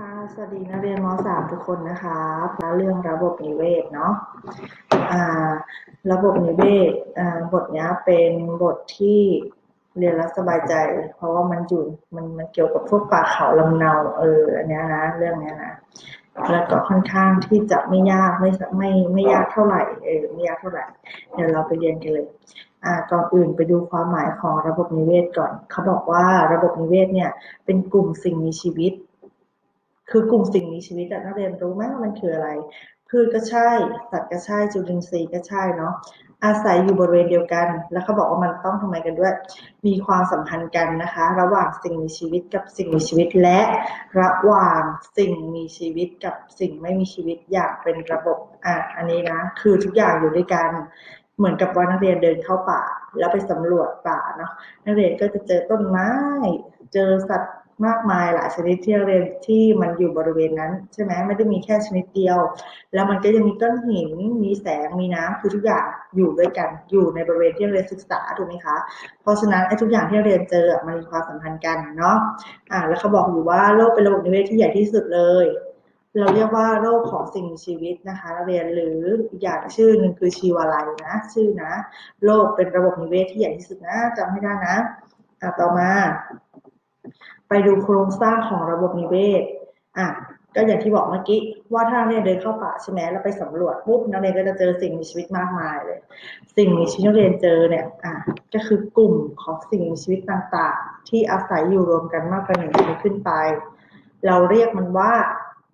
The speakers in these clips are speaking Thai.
ค่ะ สวัสดีนักเรียนม .3 ทุกคนนะคะมาเรื่องระบบนิเวศเนาะอ่าระบบนิเวศบทนี้เป็นบทที่เรียนแล้วสบายใจ เพราะว่ามันอยู่มันมันเกี่ยวกับพวกป่าเขาลำเนาเอออันนี้นะเรื่องนี้นะแล้วก็ค่อนข้างที่จะไม่ยากไม่ไม่ไม่ยากเท่าไหร่เออไม่ยากเท่าไหร่เดี๋ยวเราไปเรียนกันเลยอ่าก่อนอื่นไปดูความหมายของระบบนิเวศก่อนเขาบอกว่าระบบนิเวศเนี่ยเป็นกลุ่มสิ่งมีชีวิต คือกลุ่มสิ่งมีชีวิตนักเรียนรู้ไหมว่ามันคืออะไร พืชก็ใช่ สัตว์ก็ใช่ จุลินทรีย์ก็ใช่เนาะ อาศัยอยู่บริเวณเดียวกัน แล้วเขาบอกว่ามันต้องทำไมกันด้วย มีความสัมพันธ์กันนะคะ ระหว่างสิ่งมีชีวิตกับสิ่งมีชีวิตและ ระหว่างสิ่งมีชีวิตกับสิ่งไม่มีชีวิตอย่างเป็นระบบ อะ อันนี้นะ คือทุกอย่างอยู่ด้วยกัน เหมือนกับว่านักเรียนเดินเข้าป่า แล้วไปสำรวจป่าเนาะ นักเรียนก็จะเจอต้นไม้ เจอสัตว์ มากมายหลายชนิดที่เรียนที่มันอยู่บริเวณนั้นใช่ไหมไม่ได้มีแค่ชนิดเดียว แล้วมันก็ยังมีก้อนหินมีแสงมีน้ำคือทุกอย่างอยู่ด้วยกันอยู่ในบริเวณที่เรียนศึกษาถูกไหมคะเพราะฉะนั้นไอ้ทุกอย่างที่เรียนเจอมันมีความสัมพันธ์กันเนาะอ่าแล้วเขาบอกอยู่ว่าโลกเป็นระบบนิเวศที่ใหญ่ที่สุดเลย เราเรียกว่าโลกของสิ่งมีชีวิตนะคะเรียนหรืออีกอย่างชื่อหนึ่งคือชีวาลัยนะ ชื่อนะ โลกเป็นระบบนิเวศที่ใหญ่ที่สุดนะจำให้ได้นะอะต่อมา ไปดูโครงสร้างของระบบนิเวศ อะ ก็อย่างที่บอกเมื่อกี้ว่าถ้าเรียนเดินเข้าป่าใช่ไหมแล้วไปสำรวจปุ๊บนักเรียนก็จะเจอสิ่งมีชีวิตมากมายเลย สิ่งมีชีวิตนักเรียนเจอเนี่ย อะ ก็คือกลุ่มของสิ่งมีชีวิตต่างๆ ที่อาศัยอยู่รวมกันมากกว่าหนึ่งชนิดขึ้นไป เราเรียกมันว่า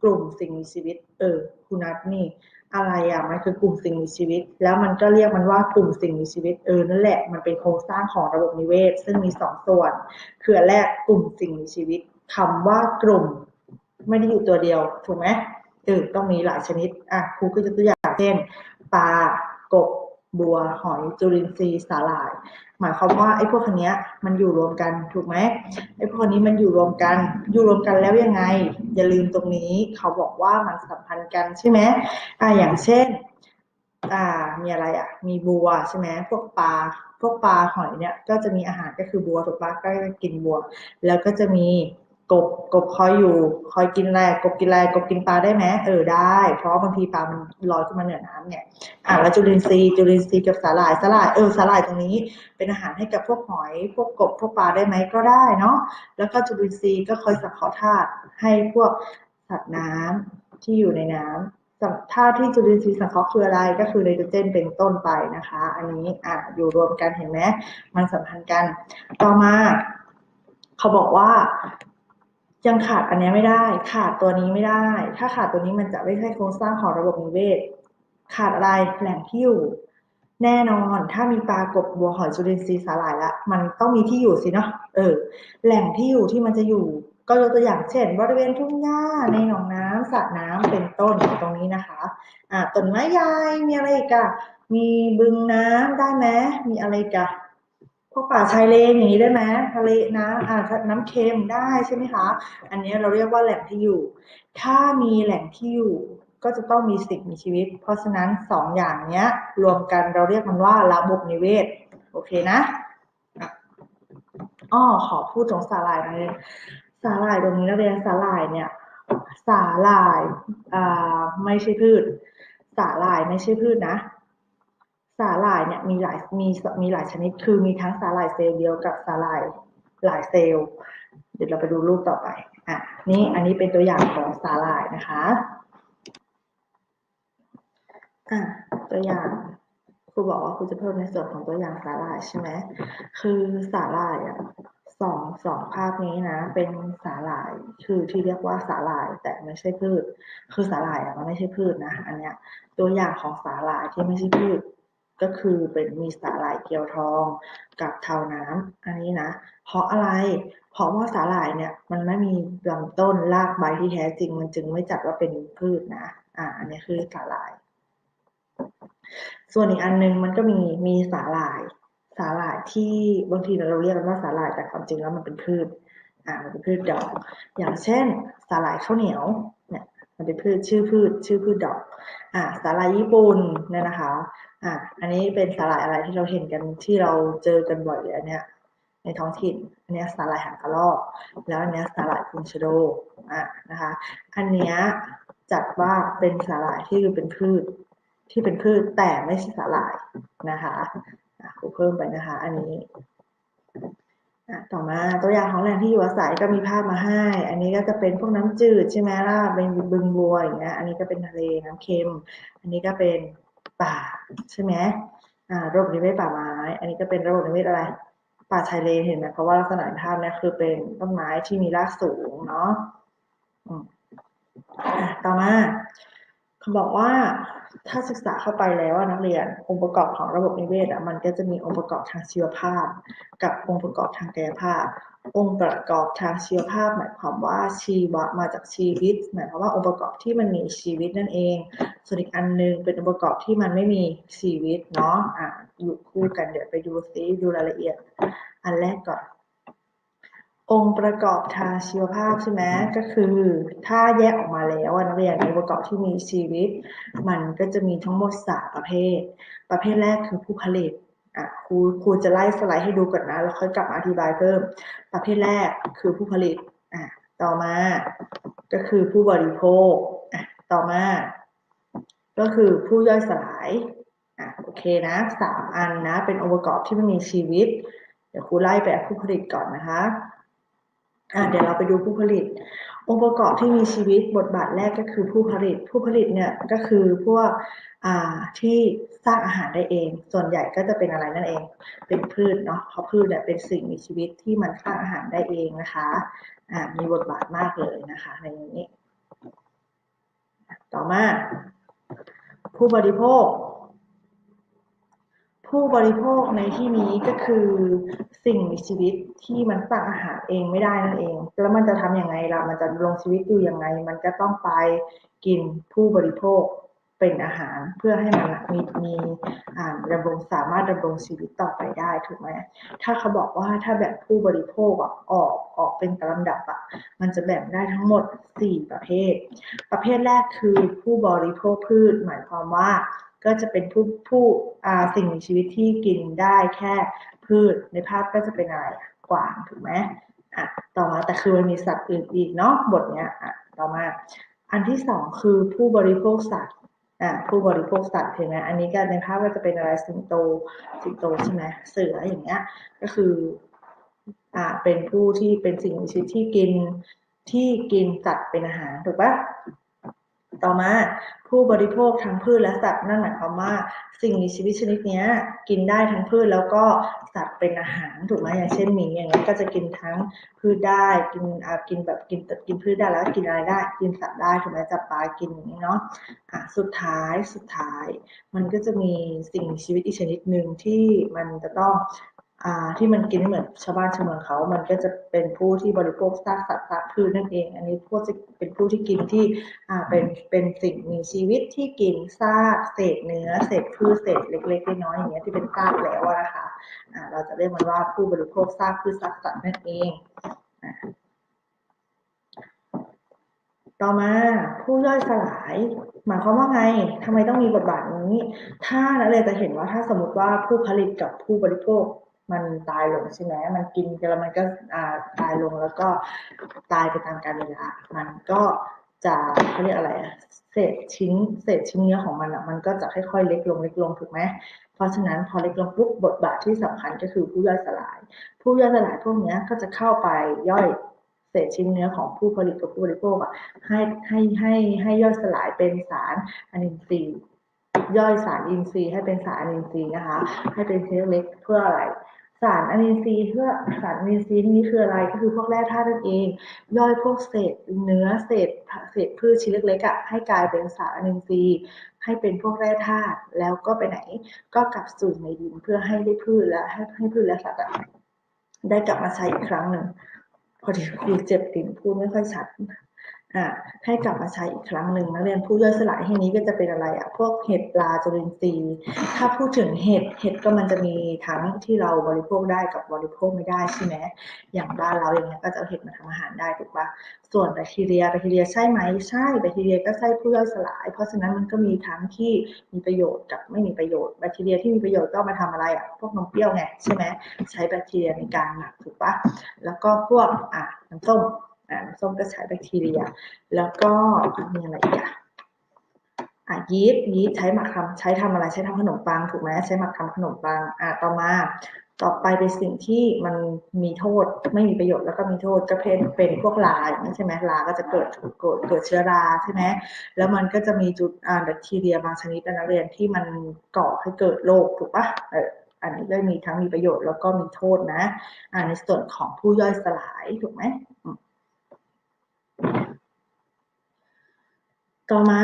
กลุ่มสิ่งมีชีวิต เออ คุณนัทนี่ อะไรอะมันคือกลุ่มสิ่งมีชีวิต แล้วมันก็เรียกมันว่ากลุ่มสิ่งมีชีวิตเออนั่นแหละมันเป็นโครงสร้างของระบบนิเวศ ซึ่งมีสองส่วนคือแรกกลุ่มสิ่งมีชีวิตคำว่ากลุ่ม ไม่ได้อยู่ตัวเดียวถูกไหมเออต้องมีหลายชนิดอะครูก็จะตัวอย่างเช่นปลากบ บัวหอยจุลินทรีย์สาหร่าย หมายความว่าไอ้พวกคนนี้มันอยู่รวมกันถูกไหมไอ้พวกคนนี้มันอยู่รวมกันอยู่รวมกันแล้วยังไง อย่าลืมตรงนี้เขาบอกว่ามันสัมพันธ์กันใช่ไหมอ่าอย่างเช่นอ่ามีอะไรอะ มีบัวใช่ไหมพวกปลาพวกปลาหอยเนี่ยก็จะมีอาหารก็คือบัวถูกปะก็กินบัว แล้วก็จะมี กบกบคอยอยู่ คอยกินอะไรกบกินอะไรกบกินปลาได้ไหมเออได้ เพราะบางทีปลามันลอยขึ้นมาเหนือน้ำเนี่ยอ่าแล้วจุลินทรีย์จุลินทรีย์กับสาหร่ายสาหร่ายเออสาหร่ายตรงนี้ เป็นอาหารให้กับพวกหอย พวกกบพวกปลาได้ไหมก็ได้เนาะแล้วก็จุลินทรีย์ก็คอยสังเคราะห์ธาตุให้พวกสัตว์น้ำที่อยู่ในน้ำสัธาตุที่จุลินทรีย์สังเคราะห์คืออะไรก็คือไนโตรเจนเป็นต้นไปนะคะ อันนี้อะอยู่รวมกันเห็นไหมมันสัมพันธ์กัน ต่อมาเขาบอกว่า ยังขาดอันนี้ไม่ได้ ขาดตัวนี้ไม่ได้ ถ้าขาดตัวนี้มันจะไม่ใช่โครงสร้างของระบบนิเวศ ขาดอะไรแหล่งที่อยู่ แน่นอนถ้ามีปลากบบัวหอยจุลินทรีย์สาหร่ายละมันต้องมีที่อยู่สิเนาะเออ แหล่งที่อยู่ที่มันจะอยู่ ก็ยกตัวอย่างเช่น บริเวณทุ่งหญ้าในหนองน้ำสระน้ำเป็นต้นตรงนี้นะคะอ่าต้นไม้ใหญ่มีอะไรอีกอะมีบึงน้ำได้ไหมมีอะไรอีกอะ พวกป่าชายเลนอย่างนี้ได้ไหมทะเลน้ำอ่าน้ำเค็มได้ใช่ไหมคะ อันนี้เราเรียกว่าแหล่งที่อยู่ ถ้ามีแหล่งที่อยู่ก็จะต้องมีสิ่งมีชีวิต เพราะฉะนั้นสองอย่างเนี้ย รวมกันเราเรียกมันว่าระบบนิเวศ โอเคนะอ้อขอพูดตรงสาหร่ายหน่อยสาหร่ายตรงนี้นักเรียนสาหร่ายเนี่ยสาหร่ายอ่าไม่ใช่พืช สาหร่ายไม่ใช่พืชนะ สาหร่ายเนี่ยมีหลายมีมีหลายชนิด คือมีทั้งสาหร่ายเซลล์เดียวกับสาหร่ายหลายเซลล์ เดี๋ยวเราไปดูรูปต่อไปอะนี่อันนี้เป็นตัวอย่างของสาหร่ายนะคะอะตัวอย่างครูบอกว่าครูจะเพิ่มในส่วนของตัวอย่างสาหร่ายใช่ไหมคือสาหร่ายอะสองสองภาพนี้นะ เป็นสาหร่ายคือที่เรียกว่าสาหร่าย แต่ไม่ใช่พืช คือสาหร่ายอะมันไม่ใช่พืชนะอันเนี้ยตัวอย่างของสาหร่ายที่ไม่ใช่พืช ก็คือเป็นมีสาหร่ายเกียวทองกับเทาน้ำอันนี้นะ เพราะอะไร เพราะว่าสาหร่ายเนี่ยมันไม่มีลำต้นรากใบที่แท้จริง มันจึงไม่จัดว่าเป็นพืชนะ อ่าอันนี้คือสาหร่าย ส่วนอีกอันนึงมันก็มีมีสาหร่าย สาหร่ายที่บางทีเราเรียกกันว่าสาหร่ายแต่ความจริงแล้วมันเป็นพืช อ่ามันเป็นพืชดอก อย่างเช่น สาหร่ายข้าวเหนียวเนี่ยมันเป็นพืชชื่อพืชชื่อพืชดอก อ่าสาหร่ายญี่ปุ่นเนี่ยนะคะ อะอันนี้เป็นสาหร่ายอะไรที่เราเห็นกันที่เราเจอกันบ่อยเลยอันเนี้ยในท้องถิ่น อันนี้สาหร่ายหางกระรอก แล้วอันนี้สาหร่ายพุนชโดอะนะคะ อันเนี้ยจัดว่าเป็นสาหร่ายที่เป็นพืชที่เป็นพืชแต่ไม่ใช่สาหร่ายนะคะอะครูเพิ่มไปนะคะ อันนี้อะต่อมาตัวอย่างของแหล่งที่อยู่อาศัยก็มีภาพมาให้ อันนี้ก็จะเป็นพวกน้ำจืดใช่ไหมล่ะ เป็นบึงบัวอย่างเงี้ย อันนี้ก็เป็นทะเลน้ำเค็ม อันนี้ก็เป็น ป่าใช่ไหมอ่าระบบนิเวศป่าไม้ อันนี้ก็เป็นระบบนิเวศอะไร ป่าชายเลนเห็นไหมเพราะว่าลักษณะภาพเนี่ยคือเป็นต้นไม้ที่มีรากสูงเนาะอืมอะต่อมาเขาบอกว่า ถ้าศึกษาเข้าไปแล้วนักเรียนองค์ประกอบของระบบนิเวศอะมันก็จะมีองค์ประกอบทางชีวภาพ กับองค์ประกอบทางกายภาพ องค์ประกอบทางชีวภาพ หมายความว่าชีวะมาจากชีวิต หมายความว่าองค์ประกอบที่มันมีชีวิตนั่นเอง ส่วนอีกอันหนึงเป็นองค์ประกอบที่มันไม่มีชีวิตเนาะอะอยู่คู่กันเดี๋ยวไปดูซิดูรายละเอียด อันแรกก่อน องค์ประกอบทางชีวภาพใช่ไหมก็คือถ้าแยกออกมาแล้วอะนักเรียนองค์ประกอบที่มีชีวิต มันก็จะมีทั้งหมดสามประเภท ประเภทแรกคือผู้ผลิตอะครูครูจะไล่สไลด์ให้ดูก่อนนะแล้วค่อยกลับมาอธิบายเพิ่ม ประเภทแรกคือผู้ผลิตอะต่อมาก็คือผู้บริโภคอะต่อมา ก็คือผู้ย่อยสลายอะโอเคนะสามอันนะเป็นองค์ประกอบที่ไม่มีชีวิต เดี๋ยวครูไล่ไปผู้ผลิตก่อนนะคะ เดี๋ยวเราไปดูผู้ผลิต องค์ประกอบที่มีชีวิตบทบาทแรกก็คือผู้ผลิต ผู้ผลิตเนี่ยก็คือพวกที่สร้างอาหารได้เอง ส่วนใหญ่ก็จะเป็นอะไรนั่นเอง เป็นพืชเนาะเพราะพืชเนี่ยเป็นสิ่งมีชีวิตที่มันสร้างอาหารได้เองนะคะอ่ามีบทบาทมากเลยนะคะในนี้ ต่อมาผู้บริโภค ผู้บริโภคในที่นี้ก็คือสิ่งมีชีวิตที่มันสร้างอาหารเองไม่ได้นั่นเอง แล้วมันจะทำยังไงล่ะ มันจะดำรงชีวิตอยู่ยังไง มันก็ต้องไปกินผู้บริโภคเป็นอาหารเพื่อให้มันมีมีอ่าดำรงสามารถดำรงชีวิตต่อไปได้ถูกไหมถ้าเขาบอกว่าถ้าแบ่งผู้บริโภคอะออกออกเป็นลำดับอะมันจะแบ่งได้ทั้งหมด 4 ประเภท ประเภทแรกคือผู้บริโภคพืช หมายความว่า ก็จะเป็นผู้ผู้สิ่งมีชีวิตที่กินได้แค่พืชในภาพก็จะเป็นอะไรกวางถูกไหมอะต่อมาแต่คือมันมีสัตว์อื่นอีกเนาะบทเนี้ยอะต่อมา อันที่สองคือผู้บริโภคสัตว์อะผู้บริโภคสัตว์เห็นไหมอันนี้ก็ในภาพก็จะเป็นอะไรสิงโตสิงโตใช่ไหมเสืออย่างเงี้ยก็คืออ่าเป็นผู้ที่เป็นสิ่งมีชีวิตที่กินที่กินสัตว์เป็นอาหารถูกปะ ต่อมาผู้บริโภคทั้งพืชและสัตว์นั่นหมายความว่า สิ่งมีชีวิตชนิดนี้กินได้ทั้งพืชแล้วก็สัตว์เป็นอาหารถูกไหมอย่างเช่นหมีอย่างเงี้ก็จะกินทั้งพืชได้กินอ่ากินแบบกินกินพืชได้แล้วกินอะไรได้กินสัตว์ได้ถูกไหมจับปลากินอย่างนี้เนาะอะสุดท้ายสุดท้าย มันก็จะมีสิ่งมีชีวิตอีกชนิดหนึ่งที่มันจะต้อง ที่มันกินไม่เหมือนชาวบ้านชาวเมืองเขา มันก็จะเป็นผู้ที่บริโภคซากสัตว์ซากพืชนั่นเอง อันนี้พวกจะเป็นผู้ที่กินที่อ่าเป็นเป็นสิ่งมีชีวิตที่กินซากเศษเนื้อเศษพืชเศษเล็กๆน้อยๆอย่างเงี้ยที่เป็นซากแล้วอะนะคะอ่าเราจะเรียกมันว่าผู้บริโภคซากพืชซากสัตว์นั่นเองอะต่อมาผู้ย่อยสลาย หมายความว่าไงทำไมต้องมีบทบาทนี้ ถ้านักเรียนจะเห็นว่าถ้าสมมติว่าผู้ผลิตกับผู้บริโภค มันตายลงใช่ไหมมันกินแล้วมันก็ตายลงแล้วก็ตายไปตามกาลเวลา มันก็จะเขาเรียกอะไรอะเศษชิ้นเศษชิ้นเนื้อของมันอะมันก็จะค่อยๆเล็กลงเล็กลงถูกไหมเพราะฉะนั้นพอเล็กลงปุ๊บบทบาทที่สำคัญก็คือผู้ย่อยสลาย ผู้ย่อยสลายพวกเนี้ยก็จะเข้าไปย่อยเศษชิ้นเนื้อของผู้ผลิตกับผู้บริโภคอะให้ให้ให้ให้ย่อยสลายเป็นสารอนินทรีย์ย่อยสารอินทรีย์ให้เป็นสารอนินทรีย์นะคะ ให้เป็นเลล์เล็กเพื่ออะไร สารอนินทรีเพื่อสารอนินทรีย์นี้คืออะไรก็คือพวกแร่ธาตุนั่นเอง ย่อยพวกเศษเนื้อเศษเศษพืชชิ้นเล็กๆอะให้กลายเป็นสารอนินทรีให้เป็นพวกแร่ธาตุแล้วก็ไปไหนก็กลับสู่ในดินเพื่อให้ได้พืชและให้ให้พืชและสัตว์ได้กลับมาใช้อีกครั้งหนึ่งพอดีครูเจ็บติ่งพูดไม่ค่อยชัด อ่ให้กลับมาใช้อีกครั้งหนึ่งนักเรียนผู้ย่อยสลายที่นี้ก็จะเป็นอะไรอะพวกเห็ดปลาจุลินทรีย์ถ้าพูดถึงเห็ดเห็ดก็มันจะมีทั้งที่เราบริโภคได้กับบริโภคไม่ได้ใช่ไหมอย่างบ้านเราอย่างเงี้ยก็จะเห็ดมาทำอาหารได้ถูกปะส่วนแบคทีเรียแบคทีเรียใช่ไหมใช่แบคทีเรียก็ใช่ผู้ย่อยสลาย เพราะฉะนั้นมันก็มีทั้งที่มีประโยชน์กับไม่มีประโยชน์แบคทีเรียที่มีประโยชน์ก็เอามาทำอะไรอะพวกนมเปรี้ยวไงใช่ไหมใช้แบคทีเรียในการหมักถูกปะแล้วก็พวกอะน้ำส้ม อะน้ำส้มก็ใช้แบคทีเรีย แล้วก็มีอะไรอีกอะอะยีสต์ยีสต์ใช้หมักทำใช้ทำอะไรใช้ทำขนมปังถูกไหมใช้หมักทำขนมปังอะต่อมาต่อไปเป็นสิ่งที่มันมีโทษไม่มีประโยชน์แล้วก็มีโทษก็เป็นเป็นพวกลาอย่างนี้ใช่ไหมลาก็จะเกิดเกิดเกิดเชื้อราใช่ไหมแล้วมันก็จะมีจุดอ่าแบคทีเรียบางชนิดนะนักเรียนที่มันก่อให้เกิดโรคถูกปะเอออันนี้ก็มีทั้งมีประโยชน์แล้วก็มีโทษนะอ่าในส่วนของผู้ย่อยสลายถูกไหมอืม ต่อมา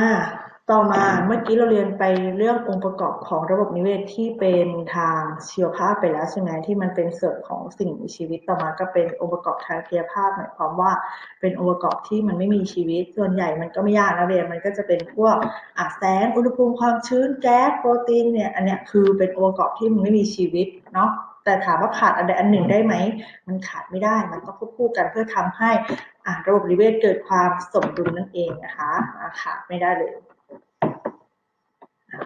ต่อมาเมื่อกี้เราเรียนไปเรื่ององค์ประกอบของระบบนิเวศที่เป็นทางชีวภาพไปแล้วใช่ไหมที่มันเป็นส่วนของสิ่งมีชีวิตต่อมาก็เป็นองค์ประกอบทางกายภาพหมายความว่าเป็นองค์ประกอบที่มันไม่มีชีวิต ส่วนใหญ่มันก็ไม่ยากนะเรียนมันก็จะเป็นพวกอะแสงอุณหภูมิความชื้นแก๊สโปรตีนเนี่ยอันเนี้ยคือเป็นองค์ประกอบที่มันไม่มีชีวิตเนาะแต่ถามว่าขาดอันใดอันหนึ่งได้ไหม มันขาดไม่ได้ มันต้องควบคู่กันเพื่อทำให้อะ ระบบนิเวศเกิดความสมดุลนั่นเองนะคะอะขาดไม่ได้เลย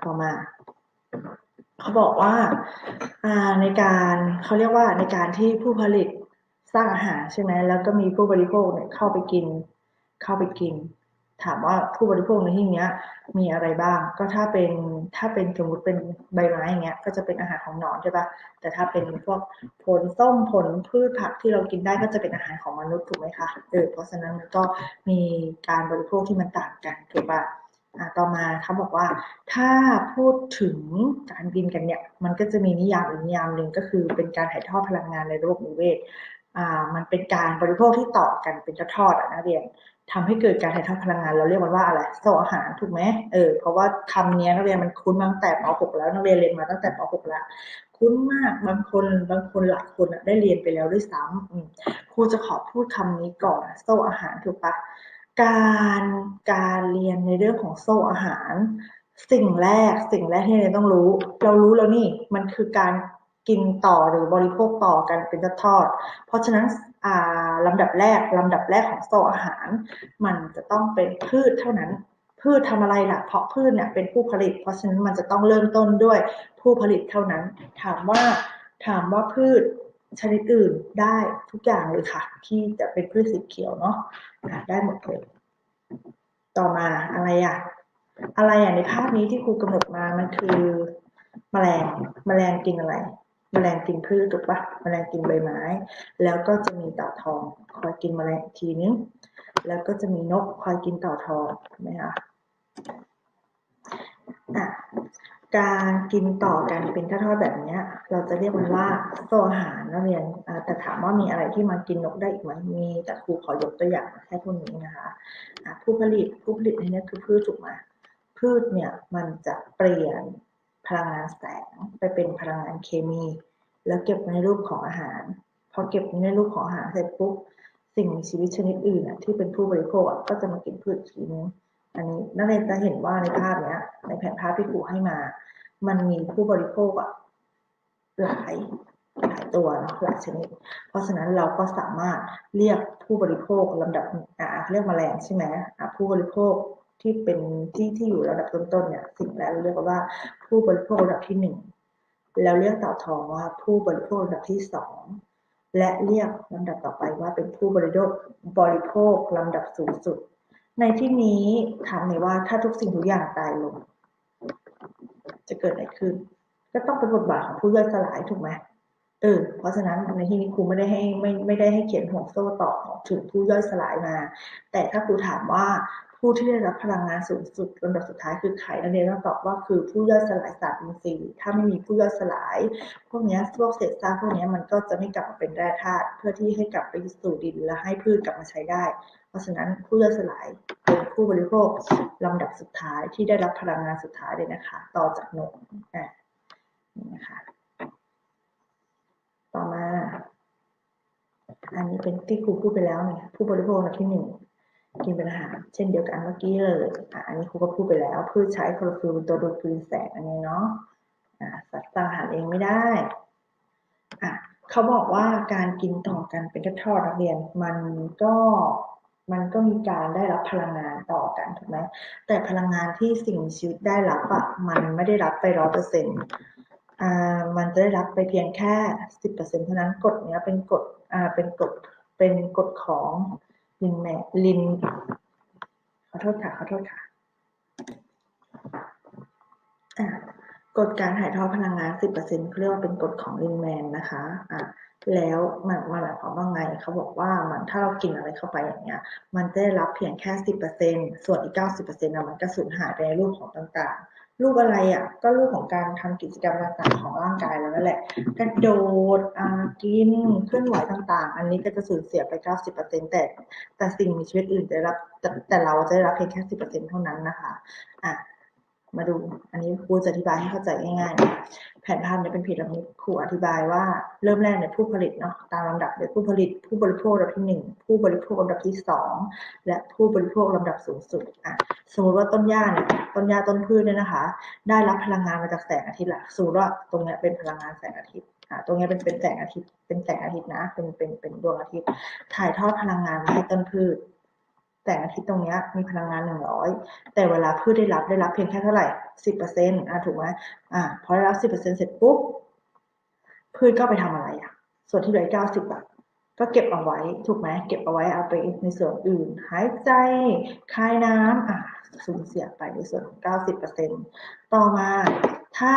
ต่อมา เขาบอกว่าอ่าในการเขาเรียกว่าในการที่ผู้ผลิตสร้างอาหารใช่ไหมแล้วก็มีผู้บริโภคเนี่ยเข้าไปกิน เข้าไปกิน ถามว่าผู้บริโภคในที่นี้มีอะไรบ้าง ก็ถ้าเป็นถ้าเป็นสมมติเป็นใบไม้อย่างเงี้ย ก็จะเป็นอาหารของหนอนใช่ปะแต่ถ้าเป็นพวกผลส้มผลพืชผักที่เรากินได้ก็จะเป็นอาหารของมนุษย์ถูกไหมคะเออเพราะฉะนั้นก็มีการบริโภคที่มันต่างกันถูกปะอะต่อมาเขาบอกว่าถ้าพูดถึงการกินกันเนี่ย มันก็จะมีนิยามอีกนิยามหนึ่งก็คือเป็นการถ่ายทอดพลังงานในระบบนิเวศ มันเป็นการบริโภคที่ต่อกันเป็นทอดๆอะนักเรียนทำให้เกิดการถ่ายทอดพลังงาน เราเรียกมันว่าอะไรโซ่อาหารถูกไหมเออเพราะว่าคำนี้นักเรียนมันคุ้นมาตั้งแต่ป .6 แล้วนักเรียนเรียนมาตั้งแต่ป .6 แล้ว คุ้นมากบางคนบางคนหลายคนอะได้เรียนไปแล้วด้วยซ้ำครูจะขอพูดคำนี้ก่อนโซ่อาหารถูกปะการการเรียนในเรื่องของโซ่อาหาร สิ่งแรกสิ่งแรกที่เราต้องรู้ เรารู้แล้วนี่มันคือการ กินต่อหรือบริโภคต่อกันเป็นทอด เพราะฉะนั้นลำดับแรกลำดับแรกของโซ่อาหาร มันจะต้องเป็นพืชเท่านั้น พืชทำอะไรล่ะ เพราะพืชเนี่ยเป็นผู้ผลิต เพราะฉะนั้นมันจะต้องเริ่มต้นด้วยผู้ผลิตเท่านั้น ถามว่าถามว่าพืชชนิดอื่นได้ทุกอย่างเลยค่ะ ที่จะเป็นพืชสีเขียวเนาะได้หมดเลย ต่อมาอะไรอะ อะไรอะในภาพนี้ที่ครูกำหนดมามันคือแมลงแมลงกินอะไร แมลงกินพืชถูกปะแมลงกินใบไม้ แล้วก็จะมีเต่าทองคอยกินแมลงอีกทีนึง แล้วก็จะมีนกคอยกินเต่าทองเห็นไหมคะอะการกินต่อกันเป็นทอดๆแบบนี้เราจะเรียกมันว่าโซอาหารนักเรียนแต่ถามว่ามีอะไรที่มากินนกได้อีกไหมมีแต่ครูขอยกตัวอย่างแค่พวกนี้นะคะอะผู้ผลิตผู้ผลิตในนี้คือพืชถูกไหมพืชเนี่ยมันจะเปลี่ยน พลังงานแสงไปเป็นพลังงานเคมี แล้วเก็บในรูปของอาหาร พอเก็บในรูปของอาหารเสร็จปุ๊บสิ่งมีชีวิตชนิดอื่นที่เป็นผู้บริโภคก็จะมากินพืชอีกทีนึงอันนี้นักเรียนจะเห็นว่าในภาพเนี้ย ในแผนภาพที่ครูให้มา มันมีผู้บริโภคอะหลายหลายตัวนะหลายชนิด เพราะฉะนั้นเราก็สามารถเรียกผู้บริโภคลำดับอ่าเรียกแมลงใช่ไหมอ่าผู้บริโภค ที่เป็นที่ที่อยู่ระดับต้นๆเนี่ยสิ่งแรกเราเรียกว่าผู้บริโภคระดับที่หนึ่งแล้วเรียกเต่าทองว่าผู้บริโภคระดับที่สองและเรียกลำดับต่อไปว่าเป็นผู้บริโภคบริโภคลำดับสูงสุด ในที่นี้ถามหน่อยว่าถ้าทุกสิ่งทุกอย่างตายลง จะเกิดอะไรขึ้น ก็ต้องเป็นบทบาทของผู้ย่อยสลายถูกไหม เออ เพราะฉะนั้นในที่นี้ครูไม่ได้ให้ไม่ไม่ได้ให้เขียนห่วงโซ่ต่อถึงผู้ย่อยสลายมา แต่ถ้าครูถามว่าผู้ที่ได้รับพลังงานสูงสุดลำดับสุดท้ายคือใครนักเรียนต้องตอบว่าคือผู้ย่อยสลายสารอินทรีย์ถ้าไม่มีผู้ย่อยสลาย พวกนี้พวกเศษซากพวกนี้มันก็จะไม่กลับมาเป็นแร่ธาตุเพื่อที่ให้กลับไปสู่ดินและให้พืชกลับมาใช้ได้ เพราะฉะนั้นผู้ย่อยสลายเป็นผู้บริโภคลำดับสุดท้ายที่ได้รับพลังงานสุดท้ายเลยนะคะ ต่อจากนกอะนี่นะคะ ต่อมา อันนี้เป็นที่ครูพูดไปแล้วเนี่ยผู้บริโภคลำดับที่หนึ่งกินเป็นอาหารเช่นเดียวกันเมื่อกี้เลยอะอันนี้ครูก็พูดไปแล้วพืชใช้คลอโรฟิลล์เป็นตัวดูดกลืนแสงอันนี้เนาะอะสัตว์สร้างอาหารเองไม่ได้อะเขาบอกว่าการกินต่อกันเป็นทอดนักเรียนมันก็มันก็มีการได้รับพลังงานต่อกันถูกไหมแต่พลังงานที่สิ่งมีชีวิตได้รับอะมันไม่ได้รับไปร้อยเปอร์เซ็นต์อ่า มันจะได้รับไปเพียงแค่สิบเปอร์เซ็นต์เท่านั้นกฎเนี้ยเป็นกฎอ่าเป็นกฎเป็นกฎของลินแมลินขอโทษค่ะขอโทษค่ะอ่ากฎการถ่ายทอดพลังงาน 10%เรียกว่าเป็นกฎของลินแมนนะคะอะแล้วมันมันหมายความว่าไงเขาบอกว่ามันถ้าเรากินอะไรเข้าไปอย่างเงี้ย มันจะได้รับเพียงแค่ 10%ส่วนอีก 90%นะมันก็สูญหายไปในรูปของต่างๆ รูปอะไรอะ ก็รูปของการทำกิจกรรมต่างๆของร่างกายแล้วนั่นแหละกระโดดอากินเคลื่อนไหวต่างๆ อันนี้ก็จะสูญเสียไป 90%แต่แต่สิ่งมีชีวิตอื่นจะได้รับแต่แต่เราจะได้รับเพียงแค่ 10%เท่านั้นนะคะอะ มาดู อันนี้ครูจะอธิบายให้เข้าใจง่ายๆนะแผนภาพเนี่ยเป็นพีระมิดครูอธิบายว่าเริ่มแรกเนี่ยผู้ผลิตเนาะตามลำดับเลยผู้ผลิตผู้บริโภคลำดับที่หนึ่งผู้บริโภคลำดับที่สองและผู้บริโภคลำดับสูงสุดอะสมมติว่าต้นหญ้าเนี่ยต้นหญ้าต้นพืชเนี่ยนะคะ ได้รับพลังงานมาจากแสงอาทิตย์ละสมมติว่าตรงเนี้ยเป็นพลังงานแสงอาทิตย์อะตรงเนี้ยเป็นเป็นแสงอาทิตย์เป็นแสงอาทิตย์นะ เป็นเป็นเป็นดวงอาทิตย์ ถ่ายทอดพลังงานมาให้ต้นพืช แสงอาทิตย์ตรงนี้มีพลังงานหนึ่งร้อยแต่เวลาพืชได้รับได้รับเพียงแค่เท่าไหร่สิบเปอร์เซ็นต์อะถูกไหมอะพอได้รับสิบเปอร์เซ็นต์เสร็จปุ๊บพืชก็ไปทำอะไรอะ ส่วนที่เหลือเก้าสิบอะก็เก็บเอาไว้ถูกไหมเก็บเอาไว้เอาไปในส่วนอื่น หายใจคายน้ำอะสูญเสียไปในส่วนของเก้าสิบเปอร์เซ็นต์ต่อมาถ้า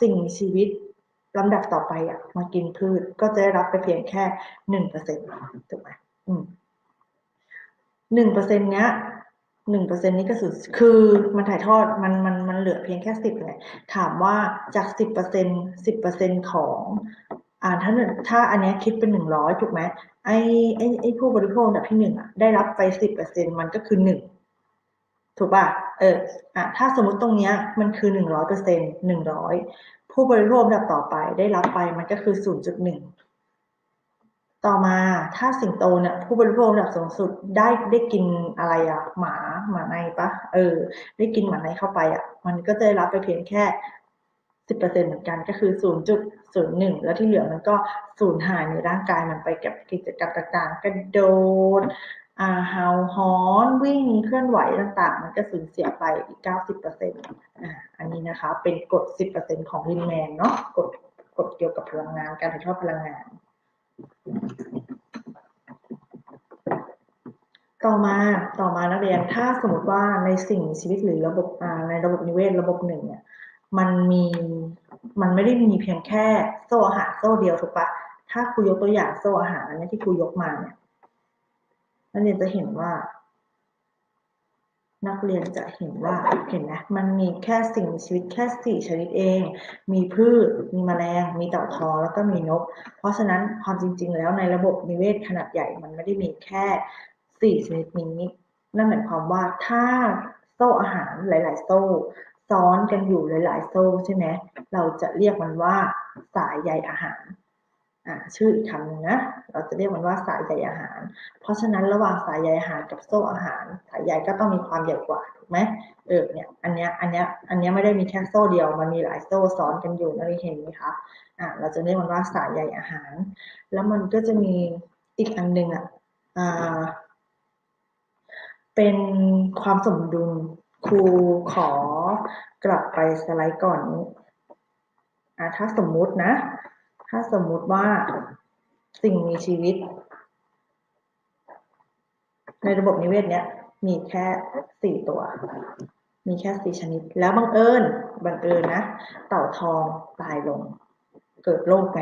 สิ่งมีชีวิตลำดับต่อไปอะมากินพืชก็จะได้รับไปเพียงแค่หนึ่งเปอร์เซ็นต์ถูกไหมอืม หนึ่งเปอร์เซ็นเนี้ยหนึ่งเปอร์เซ็นนี้ก็คือคือมันถ่ายทอดมันมันมันเหลือเพียงแค่สิบไงถามว่าจากสิบเปอร์เซ็นสิบเปอร์เซ็นของอ่าถ้าถ้าอันนี้คิดเป็นหนึ่งร้อยถูกไหมไอไอไอผู้บริโภคอันดับที่หนึ่งอะได้รับไปสิบเปอร์เซ็นมันก็คือหนึ่งถูกป่ะเอออะถ้าสมมติตรงเนี้ยมันคือหนึ่งร้อยเปอร์เซ็นหนึ่งร้อยผู้บริโภคอันดับต่อไปได้รับไปมันก็คือศูนย์จุดหนึ่ง ต่อมาถ้าสิงโตเนี่ยผู้บริโภคระดับสูงสุดได้ได้กินอะไรอะหมาหมาในปะเออ ได้กินหมาในเข้าไปอะมันก็จะได้รับไปเพียงแค่สิบเปอร์เซ็นเหมือนกันก็คือศูนย์จุดศูนย์หนึ่งแล้วที่เหลือมันก็สูญหายในร่างกายมันไปกับกิจกรรมต่างๆ กระโดดอ่าเฮาฮอนวิ่งเคลื่อนไหวต่างๆ มันก็สูญเสียไปอีกเก้าสิบเปอร์เซ็นต์อ่าอันนี้นะคะเป็นกฎสิบเปอร์เซ็นของลินแมนเนาะกฎกฎเกี่ยวกับพลังงานการถ่ายทอดพลังงาน ต่อมาต่อมานักเรียนถ้าสมมติว่าในสิ่งมีชีวิตหรือระบบในระบบนิเวศระบบหนึ่งเนี่ยมันมีมันไม่ได้มีเพียงแค่โซ่อาหารโซ่เดียวถูกปะถ้าครูยกตัวอย่างโซ่อาหารอันนี้ที่ครูยกมาเนี่ยนักเรียนจะเห็นว่า นักเรียนจะเห็นว่าเห็นไหมมันมีแค่สิ่งมีชีวิตแค่สี่ชนิดเอง มีพืช มีแมลง มีเต่าทอแล้วก็มีนก เพราะฉะนั้นความจริง ๆ แล้วในระบบนิเวศขนาดใหญ่มันไม่ได้มีแค่สี่ชนิดนี้นั่นหมายความว่าถ้าโซ่อาหารหลาย ๆ โซ่ซ้อนกันอยู่หลาย ๆ โซ่ใช่ไหมเราจะเรียกมันว่าสายใยอาหาร ชื่ออีกคำหนึ่งนะ เราจะเรียกมันว่าสายใยอาหาร เพราะฉะนั้นระหว่างสายใยอาหารกับโซ่อาหาร สายใยก็ต้องมีความใหญ่กว่าถูกไหมเออเนี่ยอันเนี้ยอันเนี้ยอันเนี้ยไม่ได้มีแค่โซ่เดียว มันมีหลายโซ่ซ้อนกันอยู่นะเห็นไหมคะอ่าเราจะเรียกมันว่าสายใยอาหาร แล้วมันก็จะมีอีกอันหนึ่งอะอ่าเป็นความสมดุลครูขอกลับไปสไลด์ก่อนนี้อ่าถ้าสมมุตินะ ถ้าสมมุติว่าสิ่งมีชีวิต ในระบบนิเวศเนี้ยมีแค่สี่ตัว มีแค่สี่ชนิด แล้วบังเอิญบังเอิญนะ เต่าทองตายลง เกิดโรคไง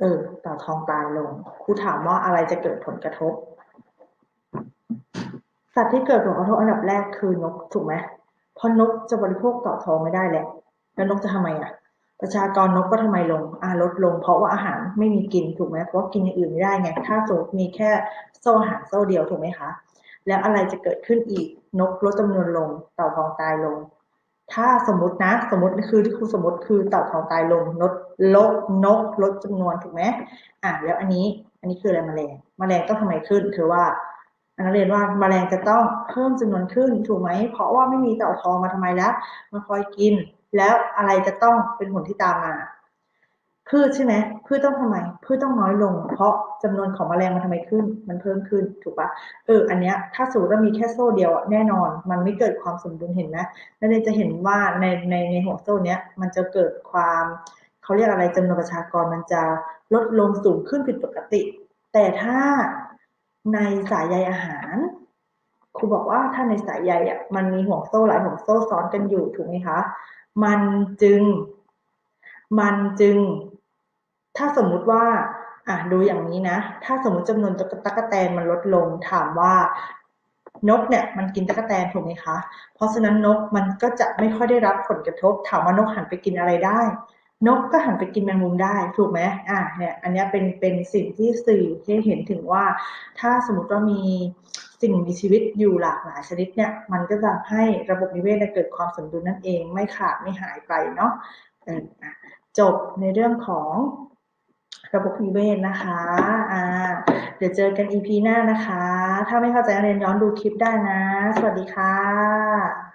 เออ เต่าทองตายลงครูถามว่าอะไรจะเกิดผลกระทบ สัตว์ที่เกิดผลกระทบอันดับแรกคือนกถูกไหมเพราะนกจะบริโภคเต่าทองไม่ได้แหละ แล้วนกจะทำไมอะ ประชากรนกก็ทำไมลงอ่าลดลง เพราะว่าอาหารไม่มีกินถูกไหมเพราะกินอย่างอื่นไม่ได้ไงถ้าสมมติมีแค่โซ่อาหารโซ่เดียวถูกไหมคะ แล้วอะไรจะเกิดขึ้นอีกนกลดจำนวนลง เต่าทองตายลง ถ้าสมมตินะ สมมติคือที่ครูสมมติคือเต่าทองตายลงนกลดนกลดจำนวนถูกไหมอะแล้วอันนี้อันนี้คืออะไรแมลงแมลงต้องทำไมขึ้นคือว่านักเรียนว่าแมลงจะต้องเพิ่มจำนวนขึ้นถูกไหมเพราะว่าไม่มีเต่าทองมาทำไมแล้วมาคอยกิน แล้วอะไรจะต้องเป็นผลที่ตามมาพืชใช่ไหมพืชต้องทำไมพืชต้องน้อยลง เพราะจำนวนของแมลงมันทำไมขึ้น มันเพิ่มขึ้นถูกปะเอออันเนี้ยถ้าสมมติว่ามีแค่โซ่เดียวอะแน่นอน มันไม่เกิดความสมดุลเห็นไหมนักเรียนจะเห็นว่าในในในห่วงโซ่เนี้ยมันจะเกิดความเขาเรียกอะไรจำนวนประชากรมันจะลดลงสูงขึ้นผิดปกติ แต่ถ้าในสายใยอาหารครูบอกว่าถ้าในสายใยอะมันมีห่วงโซ่หลายห่วงโซ่ซ้อนกันอยู่ถูกไหมคะ มันจึง มันจึง ถ้าสมมุติว่า อะดูอย่างนี้นะ ถ้าสมมติจำนวนตะกแตนมันลดลง ถามว่านกเนี่ยมันกินตะกแตนถูกไหมคะ เพราะฉะนั้นนกมันก็จะไม่ค่อยได้รับผลกระทบ ถามว่านกหันไปกินอะไรได้ นกก็หันไปกินแมงมุมได้ถูกไหมอะเนี่ยอันนี้เป็นเป็นสิ่งที่สื่อให้เห็นถึงว่า ถ้าสมมติว่ามี สิ่งมีชีวิตอยู่หลากหลายชนิดเนี่ยมันก็จะให้ระบบนิเวศเกิดความสมดุลนั่นเองไม่ขาดไม่หายไปเนาะจบในเรื่องของระบบนิเวศนะคะอ่าเดี๋ยวเจอกัน EP หน้านะคะ ถ้าไม่เข้าใจเรียนย้อนดูคลิปได้นะ สวัสดีค่ะ